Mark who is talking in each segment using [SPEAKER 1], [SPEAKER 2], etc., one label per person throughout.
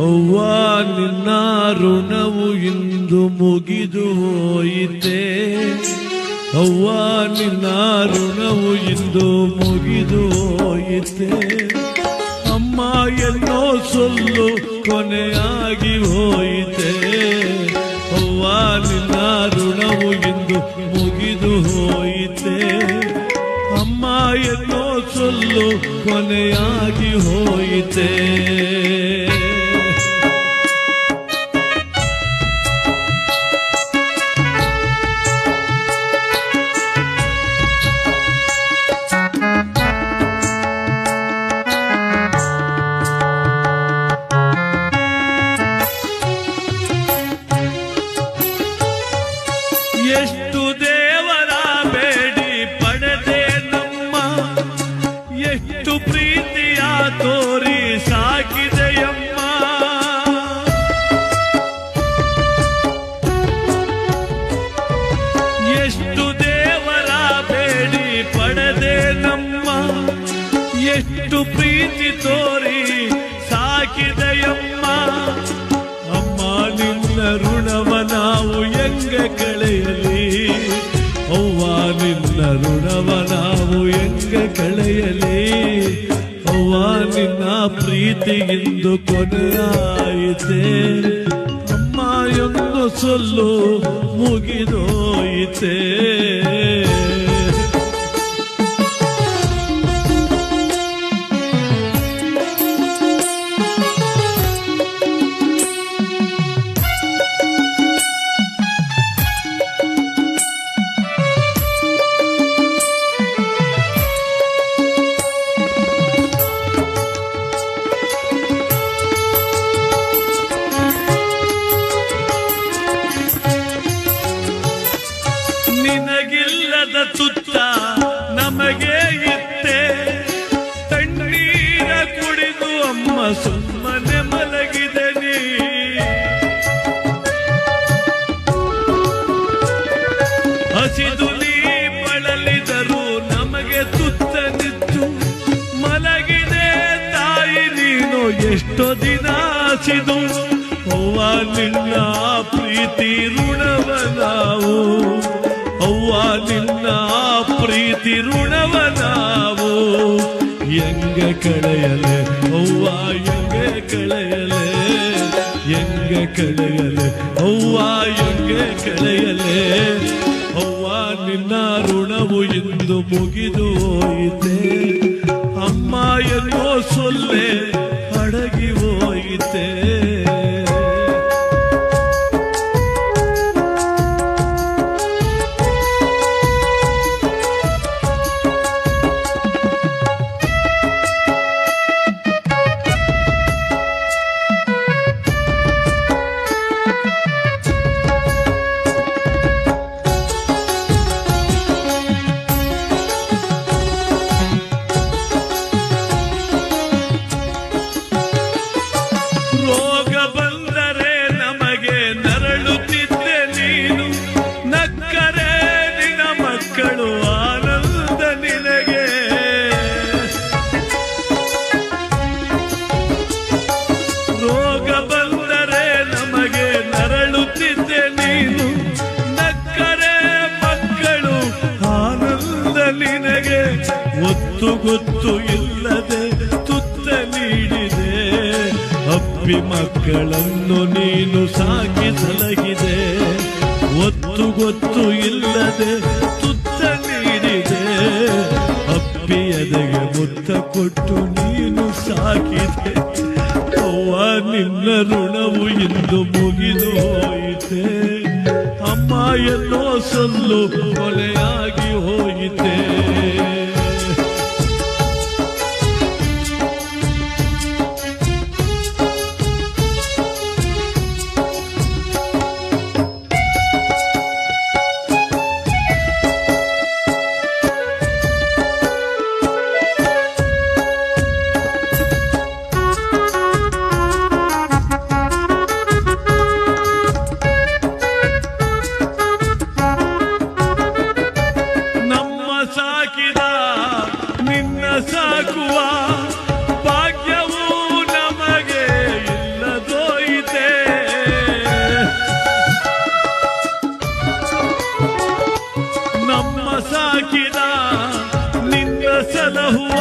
[SPEAKER 1] ಅವ್ವ ನಿನ್ನ ಋಣವು ಇಂದು ಮುಗಿದು ಹೋಯಿತೆ? ಅವ್ವ ನಿನ್ನ ಋಣವು ಇಂದು ಮುಗಿದು ಹೋಯಿತೆ? ಅಮ್ಮ ಎಲ್ಲೋ ಸೊಲ್ಲು ಕೊನೆಯಾಗಿ ಹೋಯಿತೆ? ಅವ್ವ ನಿನ್ನ ಋಣವು ಇಂದು ಮುಗಿದು ಹೋಯಿತೆ? ಅಮ್ಮ ಎಲ್ಲೋ ಸೊಲ್ಲು ಕೊನೆಯಾಗಿ ಹೋಯಿತೆ? ಪ್ರೀತಿಯ ತೋರಿ ಸಾಕಿದೆಯಮ್ಮ. ಎಷ್ಟು ದೇವರ ಬೇಡಿ ಪಡೆದೆ ನಮ್ಮ. ಎಷ್ಟು ಪ್ರೀತಿ ತೋರಿ ಸಾಕಿದೆಯಮ್ಮ. ಅಮ್ಮ, ನಿನ್ನ ಋಣವ ನಾವು ಹೆಂಗ ಕಳೆಯಲಿ? ಅವ್ವ, ನಿನ್ನ ಋಣವ ನಾವು ಹೆಂಗ ಕಳೆಯಲಿ? ಅವ್ವ ನಿನ್ನ ಪ್ರೀತಿಗಿಂದು ಕೊನೆಯಾಯಿತೆ. ಅಮ್ಮ ಎಂದು ಸೊಲ್ಲು ಮುಗಿದೋಯಿತೆ. ಹಸಿದು ನೀ ಬಳಲಿದರು ನಮಗೆ ತುತ್ತ ನಿತ್ತು ಮಲಗಿದೆ ತಾಯಿ ನೀನು ಎಷ್ಟೋ ದಿನ ಹಸಿದು ಅವ್ವ ನಿನ್ನ ಪ್ರೀತಿ ಋಣವ ನಾವು ಅವ್ವ ನಿನ್ನ ಪ್ರೀತಿ ಋಣವ ನಾವು ಹೆಂಗ ಕಳೆಯಲೆ ಅವ್ವ ಹೆಂಗ ಕಳೆಯಲೆ. ಹೆಂಗ ಕಳೆಯಲೆ ಅವ್ವ ಹೆಂಗ ಕಳೆಯಲೆ. ನಿನ್ನ ಋಣವು ಇಂದು ಮುಗಿದು ಗೊತ್ತು ಇಲ್ಲದೆ ತುತ್ತ ನೀಡಿದೆ. ಅಪ್ಪಿ ಮಕ್ಕಳನ್ನು ನೀನು ಸಾಕಿ ಸಲಗಿದೆ ಒತ್ತು ಗೊತ್ತು ಇಲ್ಲದೆ ತುತ್ತ ನೀಡಿದೆ. ಅಪ್ಪಿ ಎದೆಗೆ ಮುತ್ತ ಕೊಟ್ಟು ನೀನು ಸಾಕಿದೆ. ಅವ್ವ, ನಿನ್ನ ಋಣವು ಇಂದು ಮುಗಿದು ಹೋಯಿತೆ. ಅಮ್ಮ ಎಲ್ಲೋ ಸಲ್ಲು ಕೊಲೆಯಾಗಿ ಹೋಯಿತೆ. ಹಾಕಿದ ನಿನ್ನ ಸಲಹುವ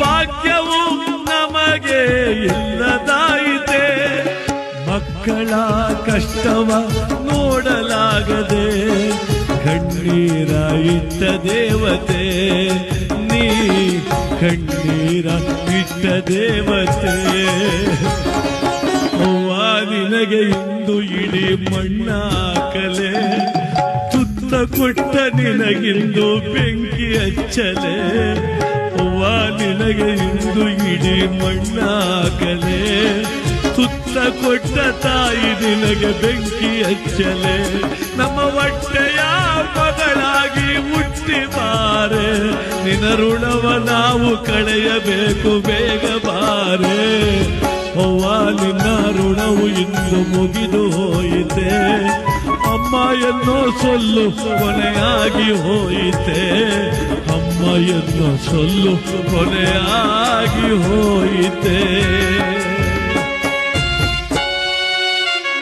[SPEAKER 1] ಭಾಗ್ಯವು ನಮಗೆ ಇಲ್ಲದಾಯಿತೆ. ಮಕ್ಕಳ ಕಷ್ಟವ ನೋಡಲಾಗದೆ ಕಣ್ಣೀರಾಯಿತ ದೇವತೆ, ನೀ ಕಣ್ಣೀರ ಇಟ್ಟ ದೇವತೆ. ನಿನಗೆ ಇಂದು ಇಡೀ ಮಣ್ಣಾಕಲೆ. ತುತ್ತ ಕೊಟ್ಟ ನಿನಗಿಂದು ಬೆಂಕಿ ಹಚ್ಚಲೆ. ಹೂವ ನಿನಗೆ ಇಂದು ಇಡೀ ಮಣ್ಣಾಗಲೆ. ಸುತ್ತ ಕೊಟ್ಟ ತಾಯಿ ನಿನಗೆ ಬೆಂಕಿ ಹಚ್ಚಲೆ. ನಮ್ಮ ಹೊಟ್ಟೆಯ ಮಗಳಾಗಿ ಹುಟ್ಟಿ ಬಾರೆ. ನಿನ್ನ ಋಣವ ನಾವು ಕಳೆಯಬೇಕು ಬೇಗ ಬಾರೆ. ಅವ್ವ, ನಿನ್ನ ಋಣವು ಇಂದು ಮುಗಿದು ಹೋಯಿತೆ. ಅಮ್ಮ ಎನ್ನೋ ಸೊಲ್ಲು ಕೊನೆಯಾಗಿ ಹೋಯಿತೆ. ಅಮ್ಮ ಎನ್ನೋ ಸೊಲ್ಲು ಕೊನೆಯಾಗಿ ಹೋಯಿತೆ.